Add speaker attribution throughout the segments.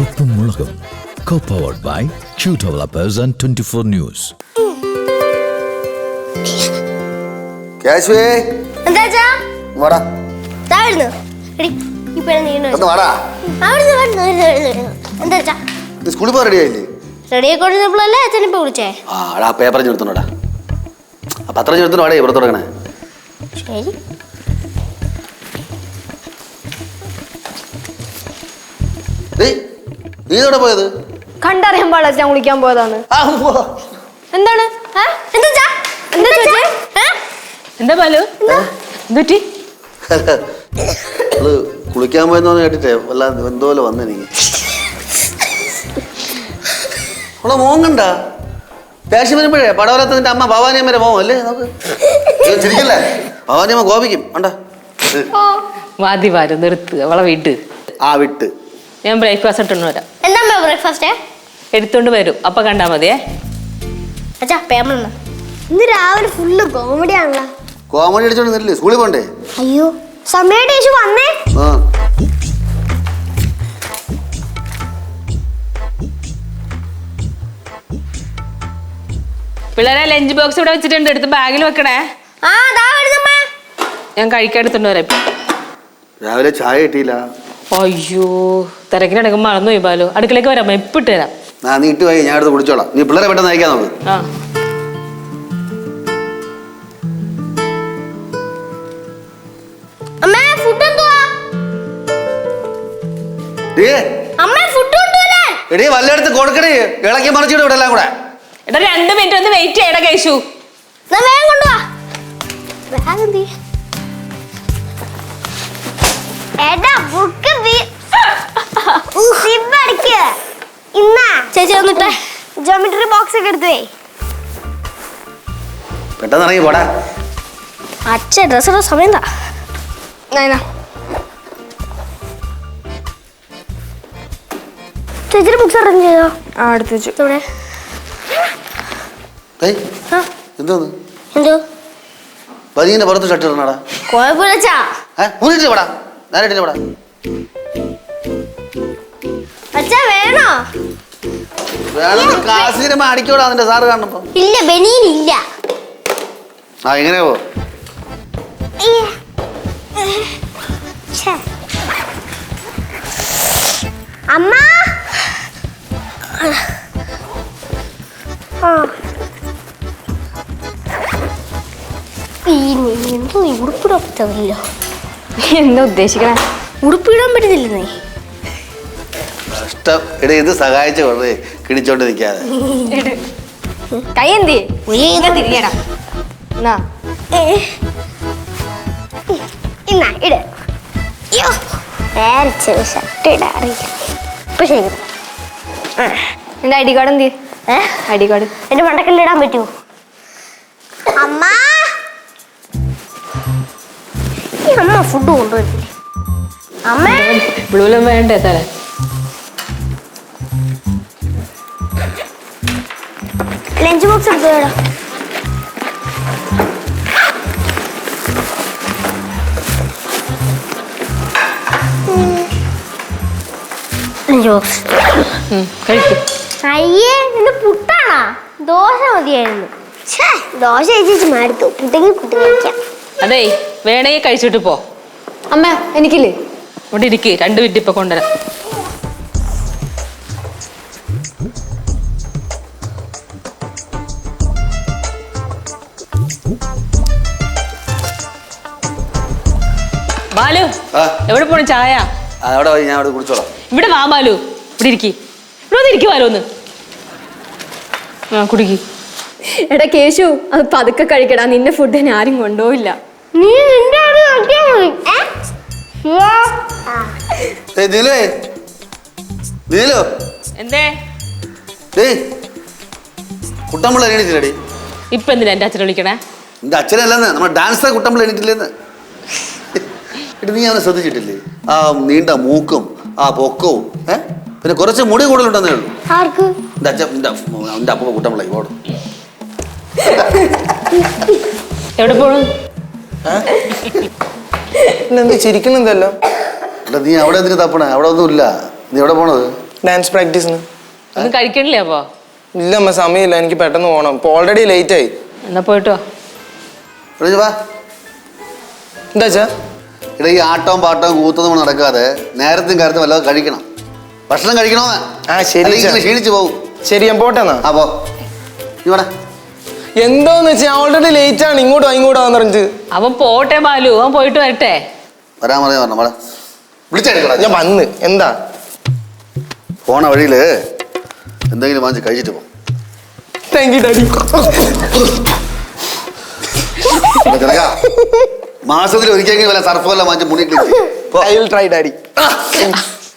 Speaker 1: ഉപ്പും മുളകും കോ powered by Q developers and twenty four news
Speaker 2: സ്കൂളിൽ റെഡി ആയില്ലേ?
Speaker 3: റെഡി ആയിക്കൊണ്ടിരുന്നപ്പോഴല്ലേ അച്ഛനിപ്പോ വിളിച്ചേ?
Speaker 2: ആ പേപ്പർ ചെറുത്തോണ്ടാ ആ പത്രം ചെറുത്തോണ്ട് വാടേ ഇവിടെ തുടങ്ങണേ
Speaker 3: ശരി.
Speaker 2: ഡേയ് നീ എവിടെ പോയത്?
Speaker 4: കണ്ടറിയാൻ പാടില്ല ഞാൻ കുളിക്കാൻ പോയതാണ്.
Speaker 2: ആ, പോ.
Speaker 4: എന്താണ്? എന്താ എന്താ ബാലു? എന്തുറ്റി
Speaker 2: അത് കുളിക്കാൻ പോയെന്ന് കേട്ടിട്ടേ വല്ല എന്തോ പോലെ വന്നെനിക്ക് അവളെ മോൻ കണ്ട? ദേഷ്യം വരുമ്പോഴേ പടവലത്ത് നിന്റെ അമ്മ ഭവാനിയമ്മയുടെ മോൻ അല്ലേ? നോക്ക്. ഏയ് ചിരിക്കല്ലേ? ഭവാനിയമ്മ കോപിക്കും. കണ്ട?
Speaker 5: മതി വാരു നിർത്ത് അവളെ വിട്
Speaker 2: ആ വിട്ട്.
Speaker 5: ഞാൻ ബ്രേക്ക്ഫാസ്റ്റ് ഇട്ടു വരാം.
Speaker 3: എന്താ ബ്രേക്ക്ഫാസ്റ്റ്
Speaker 5: എടുത്തോണ്ട് വരും. അപ്പൊ കണ്ടാ മതിയേ.
Speaker 3: അച്ഛാ
Speaker 4: ഇന്ന് രാവിലെ ഫുള്ള് കോമഡി ആണല്ലോ.
Speaker 2: കോമഡി അടിച്ചോണ്ട് നില്ലേ സ്കൂളിൽ പോണ്ടേ?
Speaker 4: അയ്യോ യേശു വന്നേ.
Speaker 2: ആ.
Speaker 5: പിള്ളേരെ ലഞ്ച് ബോക്സ് ഇവിടെ വെച്ചിട്ടുണ്ട്. എടുത്ത് ബാഗിൽ വെക്കണേ.
Speaker 3: ആ ദാ വരുന്നമ്മ
Speaker 5: ഞാൻ കഴിക്കാൻ എടുത്തോണ്ട് വരാം.
Speaker 2: രാവിലെ ചായ കിട്ടിയില്ല.
Speaker 5: അയ്യോ. തിരക്കിനടക്കം മറന്നു പോയി ബാലു. അടുക്കളയ്ക്ക് വരാം എപ്പിട്ട് ഇട്ട് തരാം.
Speaker 2: ആ നീ ഇട്ട് പോയി ഞാൻ അടുത്ത് കുടിച്ചോളാം. നീ പിള്ളേരെ പെട്ടെന്ന് അയക്കാൻ നോക്ക്.
Speaker 5: ആ.
Speaker 3: അമ്മ ഫുഡ് എന്തുവാ?
Speaker 2: ഡേ.
Speaker 3: അമ്മ ഫുഡ് കൊണ്ടുവരാൻ
Speaker 2: എടീ വല്ലയിടത്ത് കൊടുക്കണേ. ഇളക്കി മറിച്ചിട്ട് ഇവിടെ എല്ലാം കൂടെ.
Speaker 5: എടാ രണ്ട് മിനിറ്റ് ഒന്ന് വെയിറ്റ് ചെയ്യടാ കേശു.
Speaker 3: എന്നാ വേഗം കൊണ്ടുവാ. വേഗം തീ
Speaker 4: എടാ ബുക്ക്
Speaker 3: ചേച്ചി വന്നിട്ടേ.
Speaker 4: ജോമെട്രി ബോക്സ് ഒക്കെ എടുത്തുവേ
Speaker 2: പെട്ടെന്ന് ഇറങ്ങി പോടാ.
Speaker 3: അച്ഛൻ ഡ്രസ്സുള്ള സമയം എന്താ
Speaker 4: ചേച്ചി ചേച്ചിയുടെ ബുക്സ് അറേഞ്ച് ചെയ്തോ? ആ അടുത്ത് വെച്ചു.
Speaker 3: ഇവിടെ
Speaker 2: എന്തോന്ന്?
Speaker 3: എന്തോ?
Speaker 2: പുറത്ത് ഷർട്ട് ഇടണടാ.
Speaker 3: കുഴപ്പമില്ല ചാ
Speaker 2: ഏ ഊരിട്ട് പോടാ. നേരിട്ടില്ല പോടാ.
Speaker 3: അച്ഛാ വേണോ?
Speaker 2: വേണമെങ്കിൽ സാറ് കാണുമ്പോ.
Speaker 3: ഇല്ല ബനിയൻ ഇല്ല
Speaker 2: ആ എങ്ങനെ പോ.
Speaker 4: അമ്മ?
Speaker 3: എന്തോ ഉടുപ്പിടാൻ പറ്റുന്നില്ല
Speaker 4: എന്താ ഉദ്ദേശിക്കണേ?
Speaker 3: ഉടുപ്പിടാൻ പറ്റുന്നില്ലെന്നേ
Speaker 2: ഇഷ്ടം എടേ ഇത് സഹായിച്ച വെറുതെ കിടിച്ചോണ്ടിരിക്കാതെ.
Speaker 4: കൈ എന്തി
Speaker 3: ഉയ്യ്.
Speaker 4: തിരിയടാ. എന്നാ?
Speaker 3: ഇന്നാ ഇട്. അയ്യോ വേറെ ഷർട്ട് ഇടാൻ അറിയില്ല. ഇപ്പൊ ശരി.
Speaker 4: എന്റെ ഐ ഡി കാർഡ് എന്തി? I D card.
Speaker 3: എന്റെ മണ്ടക്കല്ല് ഇടാൻ പറ്റുമോ
Speaker 4: അമ്മ.
Speaker 3: ഈ അമ്മ ഫുഡ് കൊണ്ടുവരുന്നില്ലേ അമ്മ.
Speaker 5: വേണ്ടേ തല
Speaker 4: ബോക്സ് എടുത്തുവേടാ
Speaker 3: ജോക്സ് അയ്യേ ഇന്ന് പുട്ടാണോ? ദോശ മതിയായിരുന്നു.
Speaker 4: ദോശ ചേച്ചി മാടുത്തു പുട്ടെങ്കിൽ പുട്ട് കഴിക്കാം.
Speaker 5: അതേ വേണേ കഴിച്ചിട്ട് പോ.
Speaker 4: അമ്മ എനിക്കില്ലേ?
Speaker 5: ഇവിടെ ഇരിക്കേ. രണ്ട് മിനിറ്റ് ഇപ്പൊ കൊണ്ടുവരാം. ബാലു
Speaker 2: ആ.
Speaker 5: എവിടെ പോണു ചായ?
Speaker 2: ആ, അവിടെ പോയി ഞാൻ അവിടെ കുടിച്ചോളാം.
Speaker 5: ഇവിടെ വാ ബാലു. ഇവിടെ ഇരിക്കി. ഇവിടെ ഒന്ന് ഇരിക്കു ബാലു ഒന്ന്. ആ കുടിക്ക്.
Speaker 4: എടാ കേശു അത് പതുക്കെ കഴിക്കടാ. നിന്റെ ഫുഡ് ഞാൻ ആരും കൊണ്ടുപോയില്ല
Speaker 3: നീ നിന്റെ അവിടെ നോക്കിയാ മതി. ഏ?
Speaker 2: ഏയ് നീലേ. നീലോ.
Speaker 5: എന്തേ?
Speaker 2: ഏയ് കുട്ടമ്പിള്ള എണീറ്റില്ലടി.
Speaker 5: ഇപ്പൊ എന്തിനാ എന്റെ അച്ഛനെ വിളിക്കണേ?
Speaker 2: എന്റെ അച്ഛനല്ലെന്ന്. നമ്മുടെ ഡാൻസ് കുട്ടമ്പിള്ള എണീറ്റില്ലെന്ന്. എടി നീ അവനെ ശ്രദ്ധിച്ചിട്ടില്ലേ? ആ നീണ്ട മൂക്കും ആ പൊക്കവും ഏ? പിന്നെ കുറച്ച് മുടി കൂടുതലുണ്ടെന്നേ ഉള്ളൂ.
Speaker 3: ആർക്ക്?
Speaker 2: എന്റെ അച്ഛൻ എന്റെ അപ്പ കുട്ടമ്പിള്ള ഓടും
Speaker 5: എവിടെ പോണു?
Speaker 6: നീ ചിരിക്കുന്നുണ്ടല്ലോ?
Speaker 2: എടാ നീ അവിടെ എന്തിനു തപ്പണേ? അവിടെ ഒന്നും ഇല്ല. നീ എവിടെ പോണത്?
Speaker 6: ഡാൻസ് പ്രാക്ടീസിന്.
Speaker 5: ഒന്നും കഴിക്കണില്ലേ അപ്പോ?
Speaker 6: ഇല്ല അമ്മ സമയമില്ല. എനിക്ക് പെട്ടെന്ന് പോകണം ഇപ്പൊ ഓൾറെഡി ലേറ്റ് ആയി.
Speaker 5: എന്നാ പോയിട്ടോ
Speaker 2: എടാ വാ.
Speaker 6: എന്താ വെച്ചാ
Speaker 2: ഇവിടെ ഈ ആട്ടവും പാട്ടവും കൂത്തതും നടക്കാതെ നേരത്തും കാലത്തും വല്ലതും കഴിക്കണം. ഭക്ഷണം കഴിക്കണോ?
Speaker 6: ആ, ശരി,
Speaker 2: അല്ലെങ്കിൽ ഇങ്ങനെ ക്ഷീണിച്ചു പോകും.
Speaker 6: ശരി ഞാൻ പോട്ടെ
Speaker 2: അപ്പോ ഇവിടെ
Speaker 6: എന്തോന്ന് വെച്ചാൽ ഓൾറെഡി ലേറ്റ് ആണ്. ഇങ്ങോട്ടോ ഇങ്ങോട്ടോ എന്ന് പറഞ്ഞിട്ട്.
Speaker 5: അവൻ പോട്ടെ ബാലു. അവൻ പോയിട്ട് വരട്ടെ.
Speaker 2: വരാൻ പറയാ പറഞ്ഞു. മോളെ വിളിച്ചെടുക്കണം
Speaker 6: ഞാൻ വന്ന്. എന്താ?
Speaker 2: പോണ വഴിയിൽ എന്തെങ്കിലും വാങ്ങിച്ച് കഴിച്ചിട്ട് പോകും
Speaker 6: താങ്ക് യു ഡാഡി
Speaker 2: മാസത്തിൽ ഒരിക്കലെങ്കിലും വല്ല സർഫ് വല്ല വാങ്ങിച്ച് മുടി click
Speaker 6: I will try daddy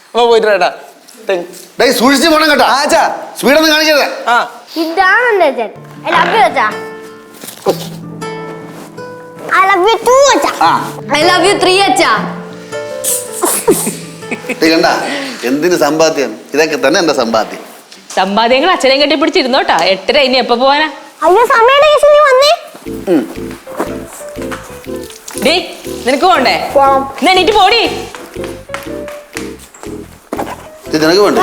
Speaker 6: അപ്പൊ പോയിട്ട് വരാടാ താങ്ക്
Speaker 2: ഡേയ് സൂക്ഷിച്ച് പോണം കേട്ടോ.
Speaker 6: ആ സ്പീഡ്
Speaker 2: സ്പീഡൊന്നും കാണിക്കരുത്
Speaker 6: ആ.
Speaker 3: ഇതാണ് അച്ഛൻ? ഐ ലവ് യു അച്ഛാ. ഐ ലവ് യു ടു അച്ഛാ.
Speaker 2: ആ.
Speaker 4: ഐ ലവ് യു ത്രീ അച്ഛാ.
Speaker 2: ഡേയ് കണ്ട? എന്തിന് സമ്പാദ്യം? ഇതൊക്കെ തന്നെ എന്റെ സമ്പാദ്യം.
Speaker 5: സമ്പാദ്യങ്ങൾ അച്ഛനെയും കെട്ടിപ്പിടിച്ചിരുന്നോട്ടാ. എട്ടര ഇനി എപ്പോ പോവാനാ?
Speaker 3: അയ്യോ സമയം കേസ് നീ വന്നേ.
Speaker 5: ഡേ നിനക്ക് പോണ്ടേ?
Speaker 3: എന്നിട്ട്
Speaker 5: എന്നാ പോടി.
Speaker 2: നിനക്ക് പോണ്ടേ?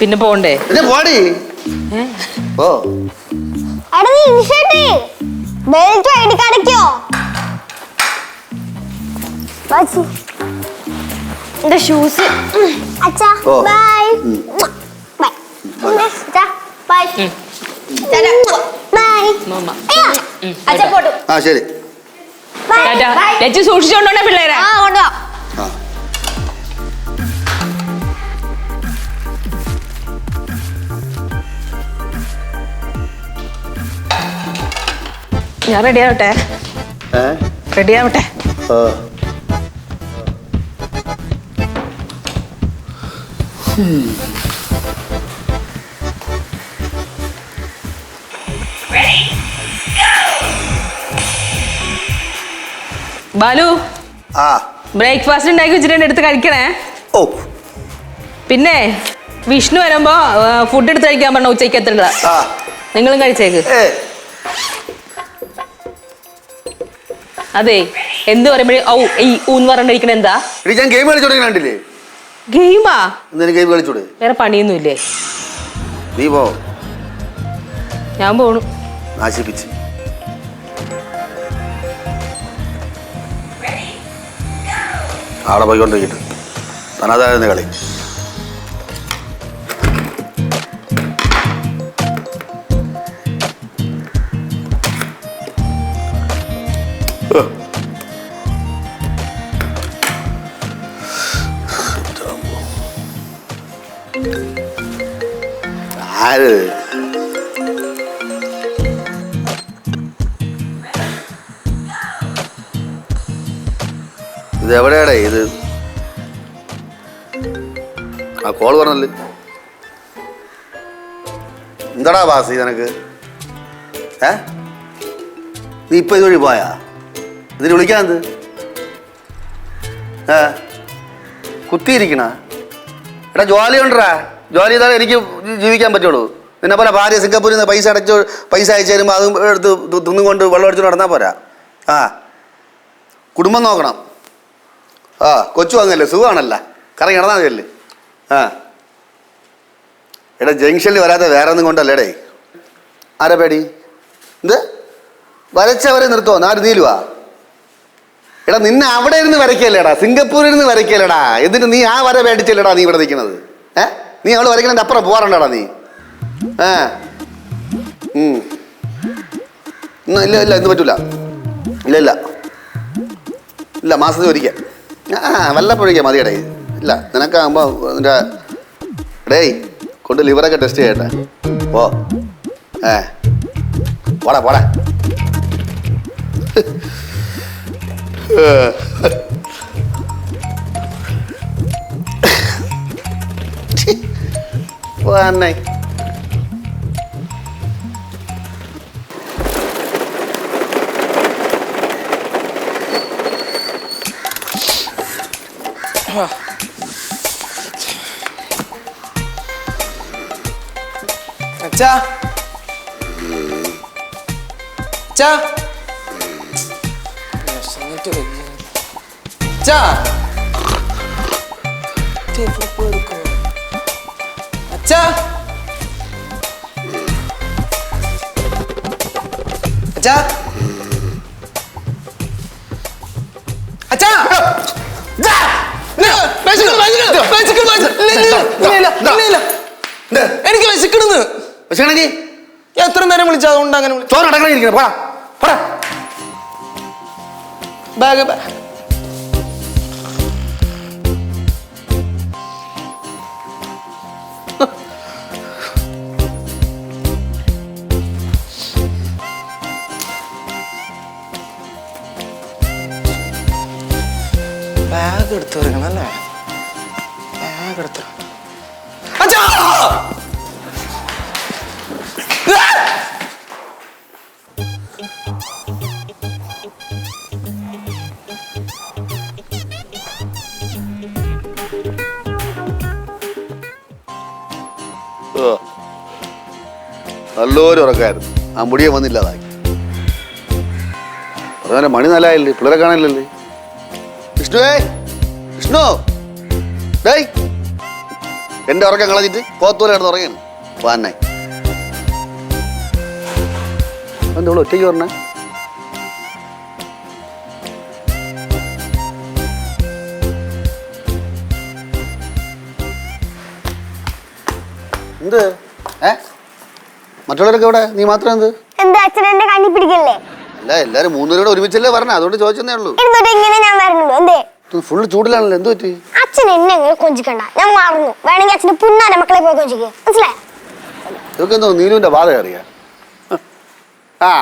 Speaker 5: പിന്നെ പോണ്ടേ?
Speaker 2: പിന്നെ പോടി. ഓ
Speaker 3: അടേ നീ ഇൻഷർട്ട് ബെൽറ്റ് ഐഡി കാണിക്കോ എന്റെ ഷൂസ് അച്ഛാ. ബൈ. ബൈ. ബൈ ബൈ
Speaker 5: മാമ
Speaker 3: അച്ഛാ പോട്ടു.
Speaker 2: ആ ശരി.
Speaker 5: ലച്ചു സൂക്ഷിച്ചോണ്ടോണേ പിള്ളേരെ.
Speaker 3: ആ കൊണ്ടുവാ.
Speaker 2: ആ.
Speaker 5: ഞാൻ റെഡി ആവട്ടെ?
Speaker 2: ഏ?
Speaker 5: റെഡി ആവട്ടെ? ബാലു
Speaker 2: ആ.
Speaker 5: ബ്രേക്ക്ഫാസ്റ്റ് ഉണ്ടാക്കി വെച്ചിട്ടുണ്ട് എടുത്ത് കഴിക്കണേ.
Speaker 2: ഓ.
Speaker 5: പിന്നെ വിഷ്ണു വരുമ്പോ ഫുഡ് എടുത്ത് കഴിക്കാൻ പറഞ്ഞ ഉച്ചയ്ക്ക് എത്തണ്ട
Speaker 2: ആ.
Speaker 5: നിങ്ങളും കഴിച്ചേക്ക്.
Speaker 2: ഏ.
Speaker 5: അതെ എന്ത് പറയുമ്പോഴേ ഔ ഈ ഊന്ന് പറഞ്ഞിരിക്കണ എന്താ?
Speaker 2: ഇടി ഞാൻ ഗെയിം കളിച്ചോണ്ടിരിക്കണ്ടില്ലേ
Speaker 5: ഗെയിമാ?
Speaker 2: എന്തിനു ഗെയിം കളിച്ചൂടെ
Speaker 5: വേറെ പണിയൊന്നുമില്ലേ?
Speaker 2: നീ പോ.
Speaker 5: ഞാൻ പോണു.
Speaker 2: നാശിപ്പിച്ച്. അവിടെ പോയിക്കൊണ്ടിരിക്കട്ടെ. തനതായിരുന്നു കളി. ആര്? ഇത് എവിടെയാടേ ഇത്? ആ കോൾ പറഞ്ഞല്ലേ? എന്താടാ ബാസി നിനക്ക്? ഏ? നീ ഇപ്പൊ ഇതുവഴി പോയാ? ഇതിന് വിളിക്കാന്ത് ഏ? കുത്തിയിരിക്കണ? എടാ ജോലി ഉണ്ടടാ. ജോലി ചെയ്താലേ എനിക്ക് ജീവിക്കാൻ പറ്റുള്ളൂ. നിന്നെ പോലെ ഭാര്യ സിംഗപ്പൂരിൽ നിന്ന് പൈസ അടച്ചു പൈസ അയച്ചു തരുമ്പോൾ അതും എടുത്ത് തിന്നുകൊണ്ട് തിന്നും കൊണ്ട് വെള്ളം അടിച്ചു നടന്നാൽ പോരാ. ആ. കുടുംബം നോക്കണം. ആ കൊച്ചു വന്നല്ലേ സുഖമാണല്ല. കറങ്ങി നടന്നാൽ മതിയല്ലേ ആ. എടാ ജംഗ്ഷനിൽ വരാതെ വേറെ ഒന്നും കൊണ്ടല്ലേടേ ആരാ പേടി? എന്ത്? വരച്ചവരെ നിർത്തോ? നാല് നീലുവാ? എടാ നിന്നെ അവിടെ ഇരുന്ന് വരയ്ക്കല്ലേടാ? സിംഗപ്പൂരിൽ നിന്ന് വരയ്ക്കല്ലേടാ? എന്നിട്ട് നീ ആ വര പേടിച്ചല്ലേടാ നീ ഇവിടെ നിൽക്കുന്നത്? ഏ? നീ അവൾ വരയ്ക്കണതിന്റെ അപ്പുറം പോകാറുണ്ടടാ നീ. ഇന്ന് ഇല്ല ഇല്ല ഇന്ന് പറ്റൂല. ഇല്ല ഇല്ല. ഇല്ല മാസത്തിൽ ഒരിക്കൽ. ആ വല്ലപ്പോഴേക്കാ മതിയടേ ഇല്ല നിനക്കാകുമ്പോൾ നിന്റെ ഡേയ് കൊണ്ട് ലിവറൊക്കെ ടെസ്റ്റ് ചെയ്യട്ടെ. ഓ ഏ. പോടാ പോടാ. പോന്നെ
Speaker 6: 자. 자. 자. 자. 테이프 보일 거. 자. 자. ഇല്ല, ഇല്ല, ഇല്ല, ഇല്ല, ഇല്ല. എനിക്ക് വിശക്കണെന്ന്
Speaker 2: വിശക്കണെങ്കിൽ
Speaker 6: എത്ര നേരം വിളിച്ചാ അതുകൊണ്ട് അങ്ങനെ
Speaker 2: ചോറ് അടക്കണം ഇരിക്കണം. പോടാ പോടാ.
Speaker 6: ബാഗ് ബാഗ് എടുത്തു എടുത്ത് അല്ലേ? ബാഗ് എടുത്ത്
Speaker 2: നല്ലൊരു ഉറക്കായിരുന്നു. ആ മുടിയെ വന്നില്ലാതായി അതുപോലെ മണി നല്ലായില്ലേ? പിള്ളേരെ കാണാനില്ലല്ലേ? വിഷ്ണുവേ വിഷ്ണു ഡേയ് എന്റെ ഉറക്കം കളഞ്ഞിട്ട് പോത്തൂല കിടന്ന് ഉറങ്ങാണ് വാന്നെ എന്തോളൂ ഒറ്റയ്ക്ക് പറഞ്ഞേ എന്ത്? ഏ? മറ്റുള്ളവരൊക്കെ എവിടെ? നീ മാത്രം എന്ത്?
Speaker 3: എന്താ അച്ഛൻ എന്റെ കണ്ണി പിടിക്കല്ലേ?
Speaker 2: അല്ല എല്ലാരും മൂന്നുപേരോട് ഒരുമിച്ചല്ലേ പറഞ്ഞ അതുകൊണ്ട് ചോദിച്ചതേ ഉള്ളൂ.
Speaker 3: എന്നിട്ട് ഇങ്ങനെ ഞാൻ വരണുള്ളൂ. എന്തേ?
Speaker 2: ഫുള്ള് ചൂടിലാണല്ലോ. എന്ത് പറ്റി?
Speaker 3: അച്ഛൻ എന്നെ അങ്ങനെ കൊഞ്ചിക്കണ്ട. ഞാൻ മറന്നു. വേണമെങ്കിൽ അച്ഛന് പുന്നാന്റെ മക്കളെ പോയി കൊഞ്ചിക്കുക മനസ്സിലായോ?
Speaker 2: ഇതൊക്കെ എന്തോ നീലുവിന്റെ ബാധ അറിയാ. ആ.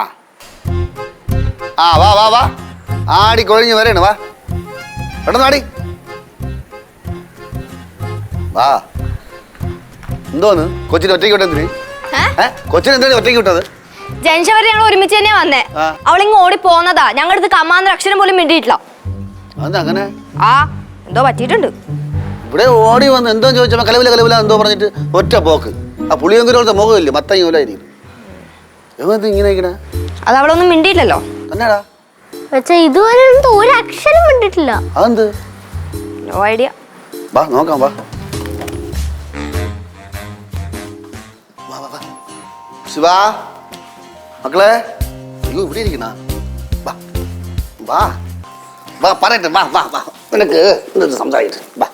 Speaker 2: ആ വാ വാ വാ. ആടി കൊഴിഞ്ഞ് വരേണ് വാ. പെട്ടെന്ന് ആടി. വാ. എന്തോന്ന്? കൊച്ചിന് ഒറ്റയ്ക്ക് ഏ കൊച്ചിനെ എന്താണ് ഒറ്റയ്ക്ക് വിട്ടത്?
Speaker 4: ജനിച്ച വരെ ഞങ്ങൾ ഒരുമിച്ച് തന്നെ വന്നേ. അവളിങ്ങ് ഓടി പോന്നതാ. ഞങ്ങളുടെ അടുത്ത് കമാന്നൊരു അക്ഷരം പോലും മിണ്ടിയിട്ടില്ല.
Speaker 2: അങ്ങനെ?
Speaker 4: ആ എന്തോ പറ്റിയിട്ടുണ്ട്.
Speaker 2: ഇവിടെ ഓടി വന്ന് എന്തോ ചോദിച്ചപ്പോ കലവില കലവില എന്തോ പറഞ്ഞിട്ട് ഒറ്റ പോക്ക്. ആ മുഖമില്ലേ? മത്തങ്ങ പോലായിരിക്കും എവിടെ ഇങ്ങനെ
Speaker 4: അത് അവളൊന്നും മിണ്ടിയില്ലല്ലോ
Speaker 2: എന്നാടാ
Speaker 3: പക്ഷെ ഇതുവരെ ഒന്നും ഒരു അക്ഷരം കണ്ടിട്ടില്ല
Speaker 2: അതെന്ത്?
Speaker 4: നോ ഐഡിയ
Speaker 2: വാ നോക്കാം വാ, ശിവാ മക്കളെ. അയ്യോ ഇവിടെ ഇരിക്കുന്ന. വാ വാ വാ പറയട്ടെ വാ വാ വാ. നിനക്ക് നിനക്ക് സംസാരിക്കട്ടെ വാ.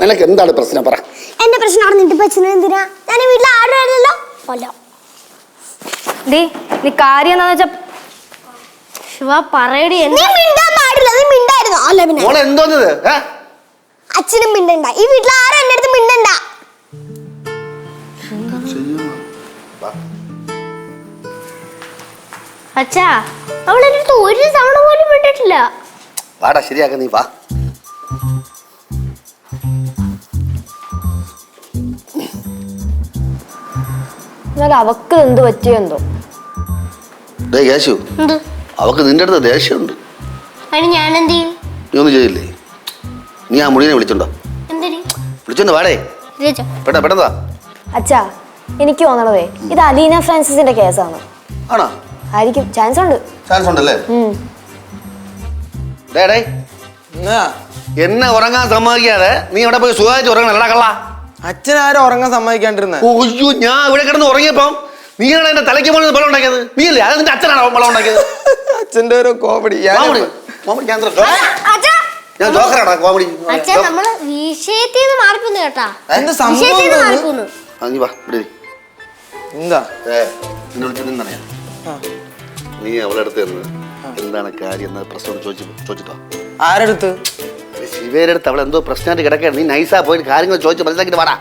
Speaker 2: നിനക്ക് എന്താണ് പ്രശ്നം? പറ.
Speaker 3: എന്റെ പ്രശ്നം അവിടെ നിന്റെ പറ്റുന്നത് എന്തിനാ? ഞാൻ വീട്ടിൽ ആരും കൊല്ലോ
Speaker 4: ദേ നീ കാര്യം എന്താന്ന് വെച്ചാ
Speaker 3: ശിവ പറയടി നീ മിണ്ടാൻ പാടില്ല നീ മിണ്ടായിരുന്നു. അല്ല പിന്നെ.
Speaker 2: മോളെ എന്തോന്നത്
Speaker 3: അച്ഛനും മിണ്ടണ്ട. ഈ വീട്ടിൽ ആരും എന്റെ അടുത്ത് മിണ്ടണ്ട. അച്ഛാ അവൾ എന്റെ അടുത്ത് ഒരു തവണ പോലും വിട്ടിട്ടില്ല
Speaker 2: വാടാ ശരിയാക്ക നീ വാ.
Speaker 4: എന്നാൽ അവക്ക് എന്ത് പറ്റിയെന്തോ
Speaker 2: ഡേ യേശു
Speaker 3: എന്ത്?
Speaker 2: അവക്ക് നിന്റെ അടുത്ത് ദേഷ്യമുണ്ട്.
Speaker 3: അതിന് ഞാൻ എന്ത് ചെയ്യും?
Speaker 2: നീ ഒന്നും ചെയ്യില്ലേ നീ ആ മുടിനെ വിളിച്ചോണ്ടോ?
Speaker 3: എന്തിന്?
Speaker 2: വിളിച്ചോണ്ട് വാടേ.
Speaker 3: രജ
Speaker 2: പെട്ടെന്ന് പെട്ടെന്നാ
Speaker 4: അച്ഛാ എനിക്ക് തോന്നണതേ ഇത് അലീന ഫ്രാൻസിസിന്റെ കേസാണ്.
Speaker 2: ആണോ?
Speaker 4: ആയിരിക്കും. ചാൻസ് ഉണ്ട്
Speaker 2: ചാൻസ് ഉണ്ടല്ലേ. ഡേ ഡേ
Speaker 6: എന്നാ
Speaker 2: എന്നെ ഉറങ്ങാൻ സമ്മതിക്കാതെ നീ ഇവിടെ പോയി സുഖമായിട്ട് ഉറങ്ങണം? അല്ലടാ കള്ള.
Speaker 6: അച്ഛൻ ആരും ഉറങ്ങാൻ സമ്മതിക്കാണ്ടിരുന്ന.
Speaker 2: ഓയ്യോ ഞാൻ ഇവിടെ കിടന്ന് ഉറങ്ങിയപ്പം നീയാണ് എന്റെ തലയ്ക്ക് മുകളിൽ ബലം ഉണ്ടാക്കിയത് നീ അല്ലേ അത് നിന്റെ അച്ഛനാണോ ബലം ഉണ്ടാക്കിയത്
Speaker 6: അച്ഛന്റെ ഒരു കോമഡി.
Speaker 2: ഞാൻ ഞാൻ ജോക്കറാടാ കോമഡി.
Speaker 3: അച്ഛാ നമ്മൾ വിഷയത്തിൽ നിന്ന് മാറിപ്പോന്നു കേട്ടാ.
Speaker 6: എന്ത് സംഭവം. എന്താ?
Speaker 2: നിന്നറിയാം. നീ അവളെ അടുത്ത് നിന്ന് എന്താണ് കാര്യം എന്ന പ്രശ്നം ചോദിച്ചു ചോദിച്ചിട്ടോ?
Speaker 6: ആരടുത്ത്?
Speaker 2: ശിവേരുടെ അടുത്ത് അവൾ എന്തോ പ്രശ്നമായിട്ട് കിടക്കുകയാണ്. നീ നൈസാ പോയി കാര്യങ്ങൾ ചോദിച്ച് മനസ്സിലാക്കിട്ട് വാടാ.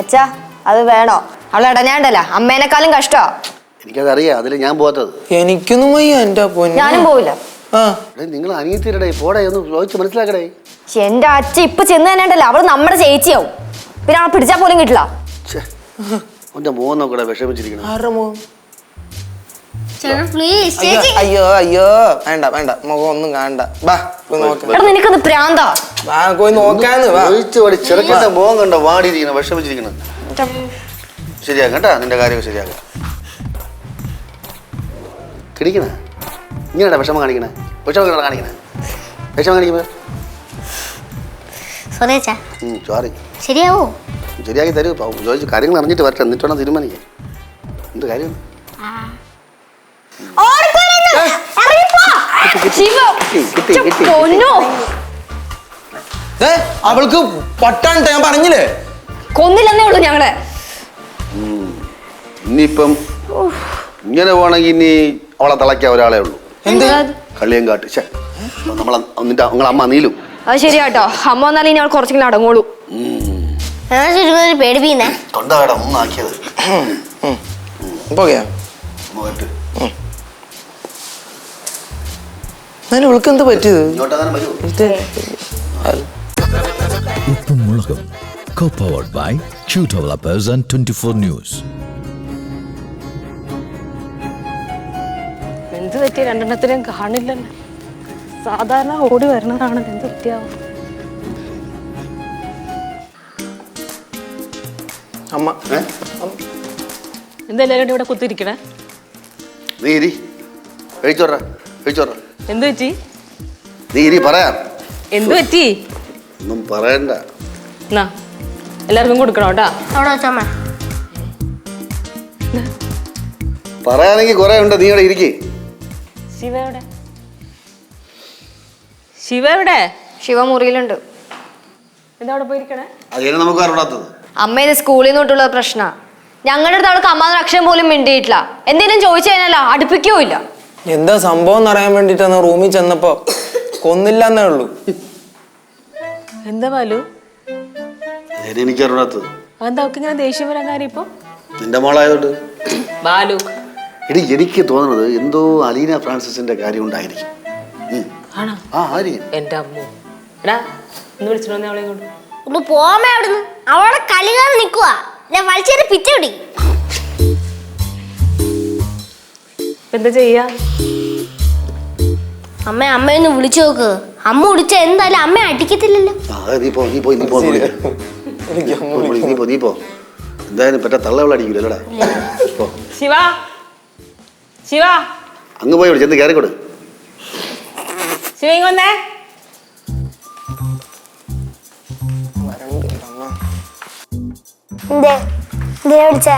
Speaker 4: അച്ഛാ അത് വേണോ? അവൾ ഇടഞ്ഞാണ്ടല്ല അമ്മേനെക്കാളും കഷ്ടോ.
Speaker 2: എനിക്കത് അറിയാ അതിൽ ഞാൻ പോകാത്തത്
Speaker 6: എനിക്കൊന്നും വയ്യ എന്റെ
Speaker 4: ഞാനും പോവില്ല.
Speaker 2: നിങ്ങൾ അനിയത്തിരടേ പോടേ ഒന്ന് ചോദിച്ച് മനസ്സിലാക്കടേ.
Speaker 4: എന്റെ അച്ഛൻ ഇപ്പൊ ചെന്ന് തന്നെയുണ്ടല്ലോ അവൾ നമ്മുടെ ചേച്ചിയാവും. പിന്നെ അവളെ പിടിച്ചാൽ പോലും കിട്ടില്ല.
Speaker 2: മോൻ നോക്കടെ വിഷമിച്ചിരിക്കണം
Speaker 6: ആരുടെ
Speaker 3: പ്ലീസ്
Speaker 6: അയ്യോ അയ്യോ അയ്യോ വേണ്ട വേണ്ട മുഖം ഒന്നും കാണണ്ട. ബാ പോയി നോക്കാം.
Speaker 4: എടാ നിനക്കൊന്ന് പ്രാന്താ.
Speaker 6: വാ പോയി നോക്കാന്ന് വാ.
Speaker 2: ചോദിച്ചു പാടി ചെറുക്കന്റെ മോൻ കണ്ട വാടിയിരിക്കണം വിഷമിച്ചിരിക്കണം ശരിയാക്കാം കേട്ടാ നിന്റെ കാര്യമൊക്കെ ശരിയാക്കാം. കിടിക്കണ? ഇങ്ങനെയാ വിഷമം കാണിക്കണേ? വിഷമം കാണിക്കണേ? വിഷമം കാണിക്കുമ്പോ?
Speaker 3: ശരിയാവോ?
Speaker 2: ശരിയാക്കി തരൂ ചോദിച്ചു കാര്യങ്ങൾ അറിഞ്ഞിട്ട് വരട്ടെ എന്നിട്ട് വേണം തീരുമാനിക്കാൻ. എന്ത് കാര്യം?
Speaker 6: അവൾക്ക് പട്ടാണ് ഞാൻ പറഞ്ഞില്ലേ?
Speaker 4: കൊന്നില്ലെന്നേ ഉള്ളു ഞങ്ങളെ.
Speaker 2: ഇനിയിപ്പം ഇങ്ങനെ പോണെങ്കിൽ ഇനി അവളെ തിളക്കിയ ഒരാളെ ഉള്ളൂ.
Speaker 6: കളിയം
Speaker 2: കള്ളിയും കാട്ട് നമ്മളെ നിന്റെ നിങ്ങളെ അമ്മ നീലും.
Speaker 4: അത് ശരിയാട്ടോ. അമ്മ വന്നാലും ഇനി അവൾ കുറച്ചെങ്കിലും അടങ്ങോളൂ
Speaker 3: പേടിപ്പിക്കുന്നേ
Speaker 2: തൊണ്ടവേട ഒന്നാക്കിയത്.
Speaker 6: പോകയാ.
Speaker 2: മുഖത്ത്
Speaker 6: എന്നാലും ഇവൾക്ക് എന്ത് പറ്റിയത്?
Speaker 1: ഉപ്പും മുളകും. Co-powered by Q Developers and 24 News.
Speaker 5: എന്ത് പറ്റിയ രണ്ടെണ്ണത്തിനും കാണില്ലല്ലോ. സാധാരണ ഓടി വരണതാണ് എന്ത് പറ്റിയാവും.
Speaker 6: അമ്മ?
Speaker 5: എന്തെല്ലാവരും ഇവിടെ കുത്തിരിക്കണേ
Speaker 2: നീ ഇരി. കഴിച്ചോറ കഴിച്ചോറ
Speaker 5: എന്ത് പറ്റി?
Speaker 2: നീ ഇരി പറയാം.
Speaker 5: എന്ത് പറ്റി?
Speaker 2: ഒന്നും പറയണ്ട.
Speaker 5: എന്നാ എല്ലാവർക്കും കൊടുക്കണം കേട്ടാ.
Speaker 3: അവിടെ വെച്ചമ്മ
Speaker 2: പറയാനെങ്കിൽ കുറെ ഉണ്ട് നീ ഇവിടെ ഇരിക്കേ.
Speaker 5: ശിവ എവിടെ? ശിവ എവിടെ?
Speaker 4: ശിവ മുറിയിലുണ്ട്.
Speaker 5: എന്താ അവിടെ പോയിരിക്കണേ?
Speaker 2: അതിനെ നമുക്ക് അറിയാത്തത്
Speaker 4: അമ്മ ഇത് സ്കൂളിൽ നിന്നോട്ടുള്ള പ്രശ്ന. ഞങ്ങളുടെ അടുത്ത് അവൾക്ക് അമ്മ അക്ഷരം പോലും മിണ്ടിയിട്ടില്ല. എന്തെങ്കിലും ചോദിച്ചു കഴിഞ്ഞാലോ അടുപ്പിക്കോ ഇല്ല
Speaker 6: എന്താ സംഭവം എന്ന് അറിയാൻ വേണ്ടിട്ടാണ് റൂമിൽ ചെന്നപ്പോ കൊന്നില്ല എന്നേ ഉള്ളൂ.
Speaker 5: എന്താ ബാലു?
Speaker 2: അതിന് എനിക്ക് അറിയാത്തത്
Speaker 5: അതെന്താ അവൾക്ക് ഇങ്ങനെ ദേഷ്യം വരാൻ കാര്യം ഇപ്പൊ?
Speaker 2: നിന്റെ
Speaker 5: ബാലു.
Speaker 2: എടി എനിക്ക് തോന്നുന്നത് എന്തോ അലീന ഫ്രാൻസിസിന്റെ കാര്യം ഉണ്ടായിരിക്കും. ഉം.
Speaker 5: ആണോ?
Speaker 2: ആ ആയിരിക്കും.
Speaker 5: എന്റെ അമ്മു. എടാ ഒന്ന് വിളിച്ചിട്ട് വന്നേ അവളെ കൊണ്ട്.
Speaker 3: ഒന്ന് പോമേ അവിടുന്ന്. അവളെ കളികാതെ നിക്കുവാ. ഞാൻ വലിച്ചേരെ പിച്ച പിടി
Speaker 5: എന്താ ചെയ്യാ?
Speaker 3: അമ്മ അമ്മയൊന്ന് വിളിച്ചു നോക്ക്. അമ്മ വിളിച്ച എന്തായാലും അമ്മ അടിക്കത്തില്ലല്ലോ.
Speaker 2: നീ പോ നീ പോയി നീ പോ നീ പോ. നീ പോ എന്തായാലും പറ്റ തള്ളവള അടിക്കൂലല്ലടാ
Speaker 5: ശിവ. ശിവ.
Speaker 2: അങ്ങ് പോയി ഇവിടെ ചെന്ന് കയറിക്കൊടു
Speaker 5: ശിവ ഇങ്ങ് വന്നേ.
Speaker 3: എന്തേ? എന്തിനാ വിളിച്ചേ?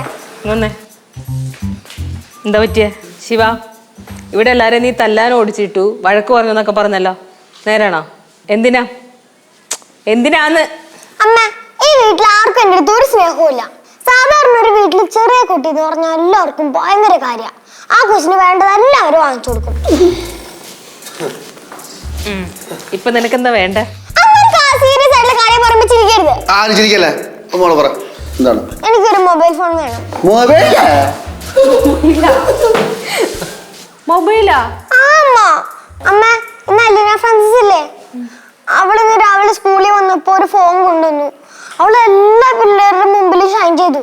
Speaker 5: എന്താ പറ്റിയേ? ശിവ ഇവിടെ എല്ലാവരും നീ തല്ലാൻ ഓടിച്ചിട്ടു. വഴക്ക് പറഞ്ഞു എന്നൊക്കെ പറഞ്ഞല്ലോ. നേരാണോ? എന്തിനാ? എന്തിനാന്ന്?
Speaker 7: അമ്മ ഈ വീട്ടിൽ ആർക്കും എന്റെ അടുത്ത് ഒരു സ്നേഹവുമില്ല. സാധാരണ ഒരു വീട്ടിൽ ചെറിയ കുട്ടി എന്ന് പറഞ്ഞാൽ എല്ലാവർക്കും ഭയങ്കര കാര്യ. ആ കൊച്ചിന് വേണ്ടതെല്ലാം എല്ലാവരും വാങ്ങിച്ചു കൊടുക്കും.
Speaker 5: ഇപ്പൊ നിനക്കെന്താ വേണ്ടേ?
Speaker 7: അങ്ങനെ സീരിയസ് ആയിട്ടുള്ള കാര്യം പറയുമ്പോ ചിരിക്കരുത്.
Speaker 2: ആരും ചിരിക്കല്ലേ? മോളെ പറ. എന്താണ്?
Speaker 7: എനിക്കൊരു മൊബൈൽ ഫോൺ വേണം.
Speaker 2: മൊബൈലാ?
Speaker 5: മൊബൈലാ?
Speaker 7: അമ്മ അമ്മ ഇന്ന് അലീന ഫ്രാൻസിസ് ഇല്ലേ? അവൾ രാവിലെ സ്കൂളിൽ വന്നപ്പോ ഒരു ഫോൺ കൊണ്ടുവന്നു. അവൾ എല്ലാ പിള്ളേരുടെ മുമ്പിൽ ഷൈൻ ചെയ്തു.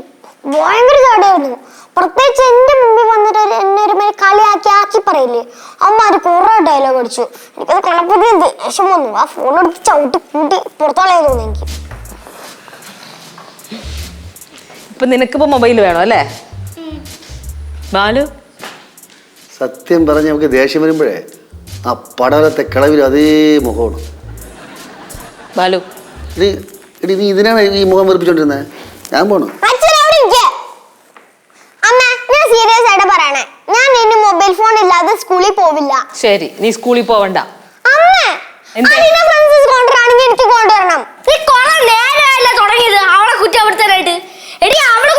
Speaker 7: ഭയങ്കര ചാടായിരുന്നു പ്രത്യേകിച്ച് എന്റെ മുമ്പിൽ വന്നിട്ട് ഒരു- എന്നെ ഒരു മാതിരി കളിയാക്കി ആക്കി പറയില്ലേ? അമ്മ അത് കുറെ ഡയലോഗ് അടിച്ചു. എനിക്കത് കണ്ടപ്പോൾ ദേഷ്യം വന്നു ആ ഫോൺ എടുത്ത് ചവിട്ടി കൂട്ടി പുറത്തോളേ തോന്നി എനിക്ക്.
Speaker 5: ഇപ്പൊ നിനക്കിപ്പോ മൊബൈൽ വേണോ അല്ലേ? ബാലു?
Speaker 2: സത്യം പറഞ്ഞ് നമുക്ക് ദേഷ്യം വരുമ്പോഴേ ആ പടവലത്തെ കിളവിൽ അതേ മുഖമാണ്.
Speaker 5: ബാലു?
Speaker 2: എടി എടി നീ ഇതിനാണ് ഈ മുഖം വെറുപ്പിച്ചോണ്ടിരുന്നത് ഞാൻ പോണു?
Speaker 7: സീരിയസ് ആയിട്ട് പറയണേ. ഞാൻ ഇനി മൊബൈൽ ഫോൺ ഇല്ലാതെ സ്കൂളിൽ പോവില്ല.
Speaker 5: ശരി നീ സ്കൂളിൽ പോവണ്ട.
Speaker 7: എനിക്ക് കൊണ്ടുവരണം.
Speaker 3: നീ കൊറേ നേരമല്ല തുടങ്ങിയത് അവളെ കുറ്റപ്പെടുത്താനായിട്ട്. എടി അവളെ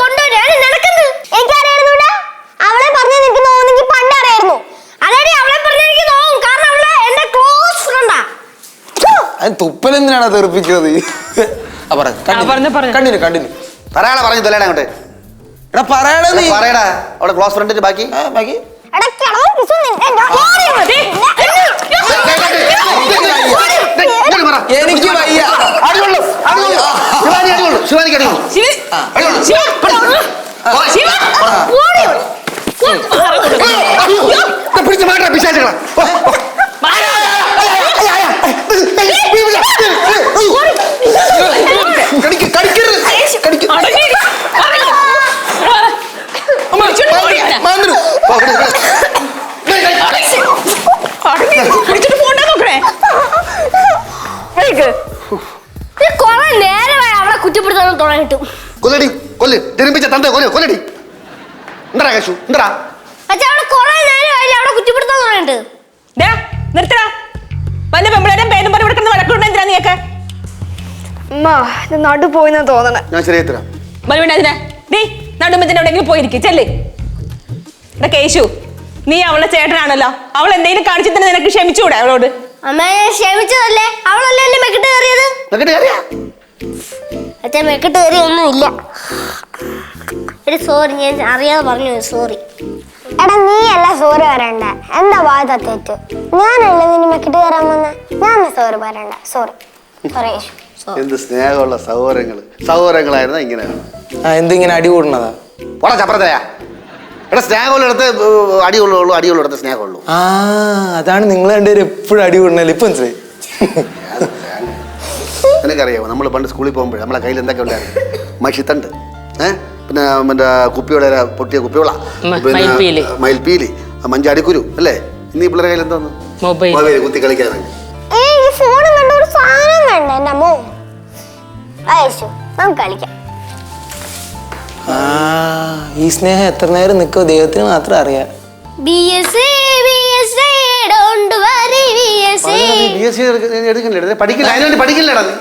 Speaker 3: കൊണ്ടുവരാണ് നിനക്കെന്ന്
Speaker 7: എനിക്കറിയായിരുന്നൂടാ അവളെ പറഞ്ഞു നിനക്ക് തോന്നുന്നെങ്കിൽ പണ്ട് അറിയായിരുന്നു
Speaker 3: അതേടി അവളെ പറഞ്ഞ എനിക്ക് തോന്നും കാരണം അവളെ എന്റെ ക്ലോസ് ഫ്രണ്ടാ
Speaker 6: അത് തുപ്പലെന്തിനാണ് തെറിപ്പിക്കുന്നത് ആ പറ
Speaker 5: പറയാളെ പറഞ്ഞോ.
Speaker 6: കണ്ടിന്യൂ കണ്ടിന്യൂ
Speaker 2: പറയാടാ പറഞ്ഞു തലേടാ അങ്ങോട്ട്.
Speaker 6: എടാ പറയണ നീ.
Speaker 2: പറയടാ. അവിടെ ക്ലോസ് ഫ്രണ്ട് ബാക്കി.
Speaker 6: ആ, ബാക്കി. എനിക്ക് വയ്യ.
Speaker 2: ശിവാനിക്ക് അടികൊള്ളു.
Speaker 4: നടു പോയിന്നാ തോന്നണേ.
Speaker 2: ഞാൻ ശരിയായി തരാം
Speaker 5: ബലുവിനെ നീ നടുമ്പത്തിന് എവിടെയെങ്കിലും പോയിരിക്കും. ചെല്ലേ. എടാ കേശു നീ അവളെ ചേട്ടനാണല്ലോ. അവൾ എന്തെങ്കിലും കാണിച്ചിട്ട് നിനക്ക് ക്ഷമിച്ചുകൂടെ അവളോട്?
Speaker 3: അമ്മ ക്ഷമിച്ചതല്ലേ? അവളല്ലേ എന്നെ മെക്കിട്ട് കയറിയത്?
Speaker 2: എന്നിട്ട് കയറിയാ?
Speaker 3: അച്ഛാ മെക്കിട്ട് കയറിയൊന്നും ഇല്ല എടി സോറി ഞാൻ അറിയാതെ പറഞ്ഞു സോറി
Speaker 7: എടാ നീ അല്ല സോറി പറയണ്ട എന്താ ഭാഗത്ത തെറ്റ്? ഞാനല്ലേ നിന്നെ മെക്കിട്ട് കയറാൻ വന്ന? ഞാൻ സോറി പറയണ്ട സോറി സോറി
Speaker 2: എന്ത് സ്നേഹമുള്ള സഹോദരങ്ങൾ സഹോദരങ്ങളായിരുന്ന ഇങ്ങനെയാണ്
Speaker 6: ആ എന്തിങ്ങനെ അടി കൂടണതാ
Speaker 2: പോടാ ചപ്പറത്തയാ എടാ സ്നേഹമുള്ളിടത്ത് അടിയുള്ളൂ അടിയുള്ളിടത്ത് സ്നേഹമുള്ളൂ.
Speaker 6: ആ അതാണ് നിങ്ങൾ രണ്ടുപേരും എപ്പോഴും അടി കൂടണല്ലേ ഇപ്പൊ മനസ്സിലായി.
Speaker 2: നിനക്കറിയാമോ നമ്മൾ പണ്ട് സ്കൂളിൽ പോകുമ്പോഴേ നമ്മളെ കയ്യിൽ എന്തൊക്കെ ഉണ്ടായിരുന്നു? മഷിത്തണ്ട്. ഏഹ് പിന്നെ മറ്റേ കുപ്പിയുടെ ഇല, പൊട്ടിയ
Speaker 5: കുപ്പിയുള്ള മയിൽപ്പീലി.
Speaker 2: ആ മഞ്ചാടിക്കുരു അല്ലേ? ഇന്ന് ഈ പിള്ളേരെ കയ്യിൽ എന്താന്ന്?
Speaker 5: മൊബൈൽ.
Speaker 2: മൊബൈൽ കുത്തി കളിക്കാനാണ്
Speaker 7: ഈ ഫോണും കണ്ട ഒരു സാധനം കണ്ട അമ്മോ. അയച്ചു നമുക്ക് കളിക്കാം.
Speaker 6: ആ ഈ സ്നേഹം എത്ര നേരം നിൽക്കോ ദൈവത്തിന് മാത്രം അറിയാം.
Speaker 3: B S B S don't worry B S
Speaker 2: എടുക്കണ്ടേ? പഠിക്കില്ല അതിനുവേണ്ടി പഠിക്കില്ലടാ നീ?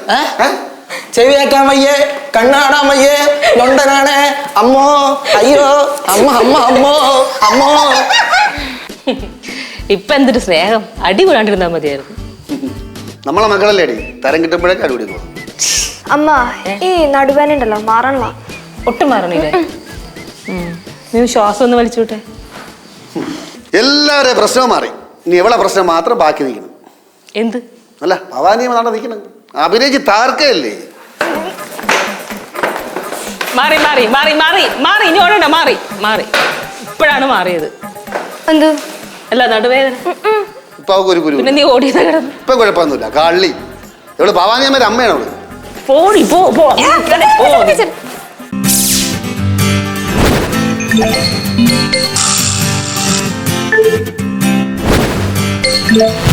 Speaker 6: ചെവി കേൾക്കാൻ വയ്യേ കണ്ണാടാൻ വയ്യേ ലണ്ടനാണ്. അമ്മോ അയ്യോ അമ്മ അമ്മ അമ്മോ അമ്മോ.
Speaker 5: ഇപ്പൊ എന്തൊരു സ്നേഹം. അടി കൂടാണ്ടിരുന്നാ മതിയായിരുന്നു.
Speaker 2: നമ്മളെ മകളല്ലേ അടി? തരം കിട്ടുമ്പോഴൊക്കെ അടി കൊടുക്കും
Speaker 4: അമ്മ ഈ നടുവേന ഉണ്ടല്ലോ മാറണല്ലോ?
Speaker 5: ഒട്ടും മാറണില്ലേ നീ ശ്വാസം ഒന്ന് വലിച്ചോട്ടെ. വിട്ടെ
Speaker 2: പ്രശ്നം പ്രശ്നവും മാറി. ഇനി എവിടെ പ്രശ്നം മാത്രം ബാക്കി നിൽക്കണം.
Speaker 5: എന്ത്?
Speaker 2: അല്ല ഭവാനി നാടെ നിൽക്കണം. അഭിനയിച്ച് താർക്കയല്ലേ
Speaker 5: മാറി മാറി മാറി മാറി മാറി ഇനി ഓടണ്ട മാറി മാറി. ഇപ്പോഴാണ് മാറിയത്.
Speaker 4: എന്ത്?
Speaker 5: അല്ല നടുവേദന.
Speaker 2: ഇപ്പൊ ഒരു ഗുരു
Speaker 5: പിന്നെ നീ ഓടിയത് കിടന്നു.
Speaker 2: ഇപ്പൊ കുഴപ്പമൊന്നുമില്ല. കള്ളി ഇവൾ ഭവാനിയമ്മയുടെ അമ്മയാണ് അവൾ
Speaker 5: 播你播我
Speaker 7: 播，哎，别别别别别。Yeah.